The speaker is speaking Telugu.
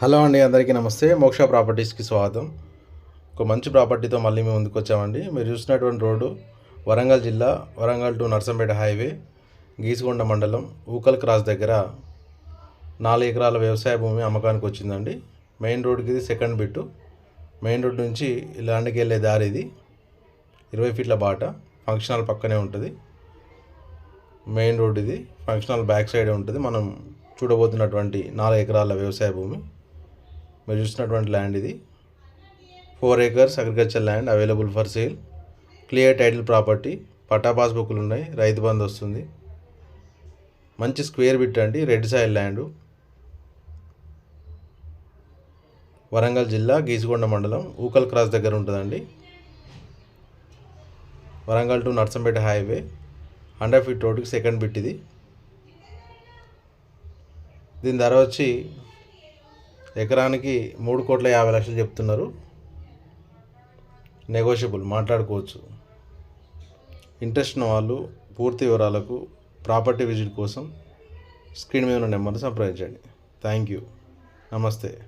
హలో అండి అందరికీ నమస్తే. మోక్ష ప్రాపర్టీస్కి స్వాగతం. ఒక మంచి ప్రాపర్టీతో మళ్ళీ మేము ముందుకు వచ్చామండి. మీరు చూసినటువంటి రోడ్డు వరంగల్ జిల్లా Warangal to Narsampet highway Geesugonda mandal Ukal cross దగ్గర నాలుగు ఎకరాల వ్యవసాయ భూమి అమ్మకానికి వచ్చిందండి. మెయిన్ రోడ్కి ఇది సెకండ్ బిట్టు. మెయిన్ రోడ్ నుంచి ల్యాండ్కి వెళ్ళే దారి ఇది. ఇరవై ఫీట్ల బాట ఫంక్షన్ హాల్ పక్కనే ఉంటుంది. మెయిన్ రోడ్ ఇది. ఫంక్షన్ హాల్ బ్యాక్ సైడే ఉంటుంది. మనం చూడబోతున్నటువంటి నాలుగు ఎకరాల వ్యవసాయ భూమి. మీరు చూసినటువంటి ల్యాండ్ ఇది. Four acres agriculture land available for sale clear title property patta పాస్బుక్లు ఉన్నాయి. రైతు బంధు వస్తుంది. మంచి స్క్వేర్ బిట్ అండి. రెడ్ సాయిల్ ల్యాండ్ వరంగల్ జిల్లా గీసుగొండ మండలం ఊకల్ క్రాస్ దగ్గర ఉంటుందండి. Warangal to Narsampet highway hundred feet రోడ్కి సెకండ్ బిట్ ఇది. దీని ధర వచ్చి ఎకరానికి మూడు కోట్ల యాభై లక్షలు చెప్తున్నారు. నెగోషియబుల్ మాట్లాడుకోవచ్చు. ఇంట్రెస్ట్ ఉన్న వాళ్ళు పూర్తి వివరాలకు ప్రాపర్టీ విజిట్ కోసం స్క్రీన్ మీద ఉన్న నెంబర్ని సంప్రదించండి. థ్యాంక్ యూ నమస్తే